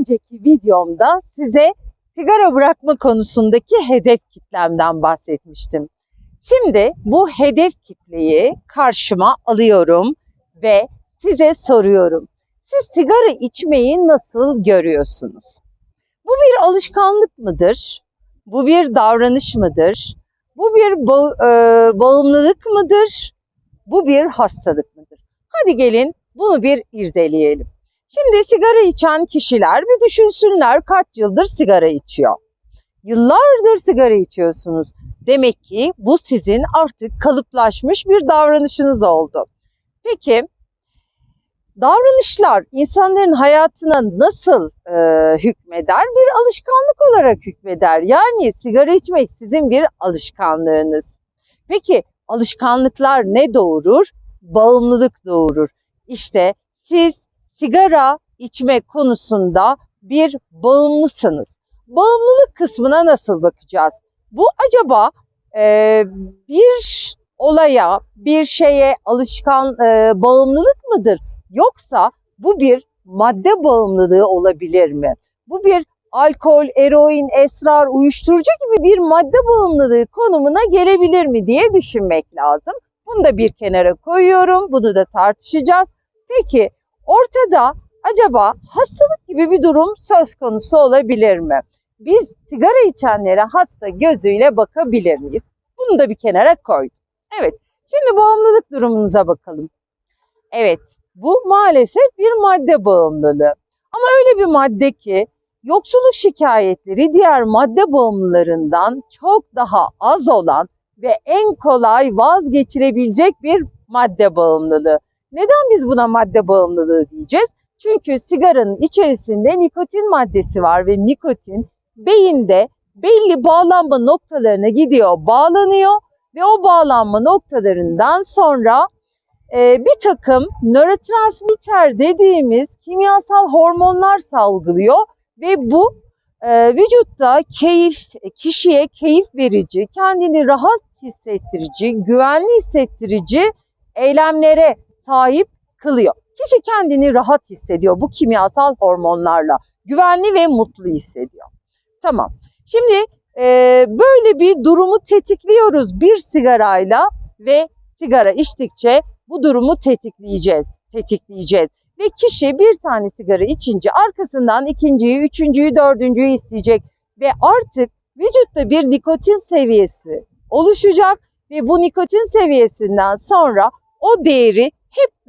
önceki videomda size sigara bırakma konusundaki hedef kitlemden bahsetmiştim. Şimdi bu hedef kitleyi karşıma alıyorum ve size soruyorum. Siz sigara içmeyi nasıl görüyorsunuz? Bu bir alışkanlık mıdır? Bu bir davranış mıdır? Bu bir ba- e, bağımlılık mıdır? Bu bir hastalık mıdır? Hadi gelin bunu bir irdeleyelim. Şimdi sigara içen kişiler bir düşünsünler kaç yıldır sigara içiyor. Yıllardır sigara içiyorsunuz. Demek ki bu sizin artık kalıplaşmış bir davranışınız oldu. Peki davranışlar insanların hayatına nasıl e, hükmeder? Bir alışkanlık olarak hükmeder. Yani sigara içmek sizin bir alışkanlığınız. Peki alışkanlıklar ne doğurur? Bağımlılık doğurur. İşte siz sigara içme konusunda bir bağımlısınız. Bağımlılık kısmına nasıl bakacağız? Bu acaba e, bir olaya, bir şeye alışkan e, bağımlılık mıdır? Yoksa bu bir madde bağımlılığı olabilir mi? Bu bir alkol, eroin, esrar, uyuşturucu gibi bir madde bağımlılığı konumuna gelebilir mi diye düşünmek lazım. Bunu da bir kenara koyuyorum. Bunu da tartışacağız. Peki ortada acaba hastalık gibi bir durum söz konusu olabilir mi? Biz sigara içenlere hasta gözüyle bakabilir miyiz? Bunu da bir kenara koydum. Evet, şimdi bağımlılık durumunuza bakalım. Evet, bu maalesef bir madde bağımlılığı. Ama öyle bir madde ki yoksulluk şikayetleri diğer madde bağımlılarından çok daha az olan ve en kolay vazgeçilebilecek bir madde bağımlılığı. Neden biz buna madde bağımlılığı diyeceğiz? Çünkü sigaranın içerisinde nikotin maddesi var ve nikotin beyinde belli bağlanma noktalarına gidiyor, bağlanıyor ve o bağlanma noktalarından sonra e, bir takım nörotransmitter dediğimiz kimyasal hormonlar salgılıyor ve bu e, vücutta keyif, kişiye keyif verici, kendini rahat hissettirici, güvenli hissettirici eylemlere sahip kılıyor. Kişi kendini rahat hissediyor bu kimyasal hormonlarla. Güvenli ve mutlu hissediyor. Tamam. Şimdi e, böyle bir durumu tetikliyoruz bir sigarayla ve sigara içtikçe bu durumu tetikleyeceğiz. Tetikleyeceğiz. Ve kişi bir tane sigara içince arkasından ikinciyi, üçüncüyü, dördüncüyü isteyecek. Ve artık vücutta bir nikotin seviyesi oluşacak ve bu nikotin seviyesinden sonra o değeri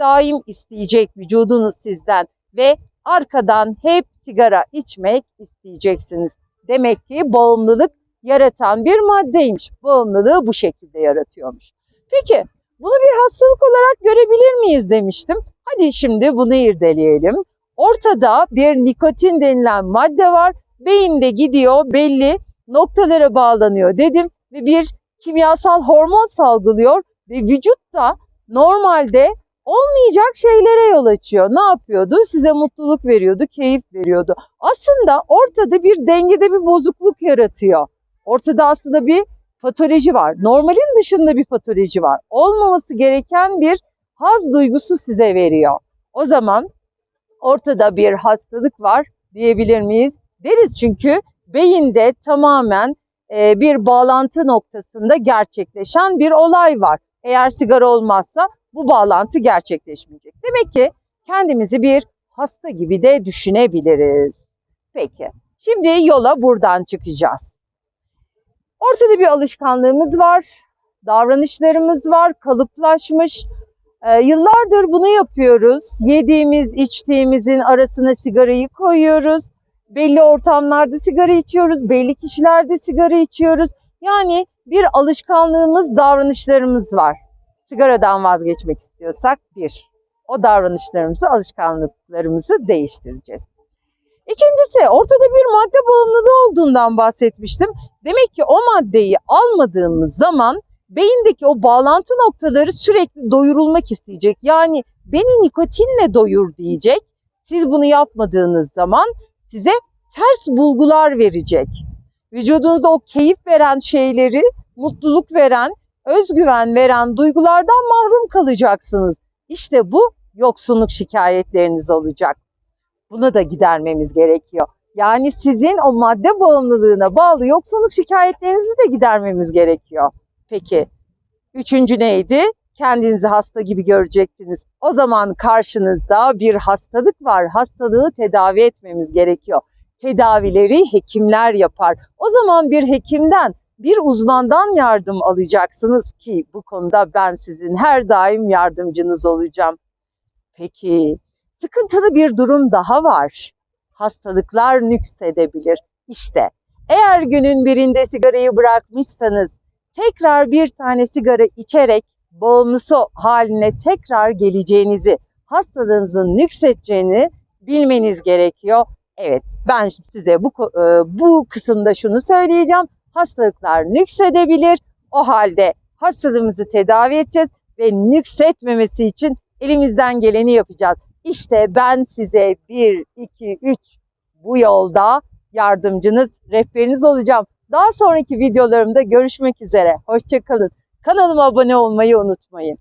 daim isteyecek vücudunuz sizden ve arkadan hep sigara içmek isteyeceksiniz. Demek ki bağımlılık yaratan bir maddeymiş. Bağımlılığı bu şekilde yaratıyormuş. Peki bunu bir hastalık olarak görebilir miyiz demiştim. Hadi şimdi bunu irdeleyelim. Ortada bir nikotin denilen madde var. Beyinde gidiyor belli noktalara bağlanıyor dedim ve bir kimyasal hormon salgılıyor ve vücutta normalde olmayacak şeylere yol açıyor. Ne yapıyordu? Size mutluluk veriyordu, keyif veriyordu. Aslında ortada bir dengede bir bozukluk yaratıyor. Ortada aslında bir patoloji var. Normalin dışında bir patoloji var. Olmaması gereken bir haz duygusu size veriyor. O zaman ortada bir hastalık var diyebilir miyiz? Deriz çünkü beyinde tamamen e, bir bağlantı noktasında gerçekleşen bir olay var. Eğer sigara olmazsa bu bağlantı gerçekleşmeyecek. Demek ki kendimizi bir hasta gibi de düşünebiliriz. Peki, şimdi yola buradan çıkacağız. Ortada bir alışkanlığımız var, davranışlarımız var, kalıplaşmış. Ee, yıllardır bunu yapıyoruz. Yediğimiz, içtiğimizin arasına sigarayı koyuyoruz. Belli ortamlarda sigara içiyoruz, belli kişilerde sigara içiyoruz. Yani bir alışkanlığımız, davranışlarımız var. Sigaradan vazgeçmek istiyorsak bir, o davranışlarımızı, alışkanlıklarımızı değiştireceğiz. İkincisi ortada bir madde bağımlılığı olduğundan bahsetmiştim. Demek ki o maddeyi almadığımız zaman beyindeki o bağlantı noktaları sürekli doyurulmak isteyecek. Yani beni nikotinle doyur diyecek. Siz bunu yapmadığınız zaman size ters bulgular verecek. Vücudunuzda o keyif veren şeyleri, mutluluk veren, özgüven veren duygulardan mahrum kalacaksınız. İşte bu yoksunluk şikayetleriniz olacak. Bunu da gidermemiz gerekiyor. Yani sizin o madde bağımlılığına bağlı yoksunluk şikayetlerinizi de gidermemiz gerekiyor. Peki üçüncü neydi? Kendinizi hasta gibi görecektiniz. O zaman karşınızda bir hastalık var. Hastalığı tedavi etmemiz gerekiyor. Tedavileri hekimler yapar. O zaman bir hekimden, bir uzmandan yardım alacaksınız ki bu konuda ben sizin her daim yardımcınız olacağım. Peki sıkıntılı bir durum daha var. Hastalıklar nüksedebilir. İşte eğer günün birinde sigarayı bırakmışsanız tekrar bir tane sigara içerek bağımlısı haline tekrar geleceğinizi, hastalığınızın nüksedeceğini bilmeniz gerekiyor. Evet, ben size bu e, bu kısımda şunu söyleyeceğim. Hastalıklar nüksedebilir. O halde hastalığımızı tedavi edeceğiz ve nüksetmemesi için elimizden geleni yapacağız. İşte ben size 1, 2, 3 bu yolda yardımcınız, rehberiniz olacağım. Daha sonraki videolarımda görüşmek üzere. Hoşçakalın. Kanalıma abone olmayı unutmayın.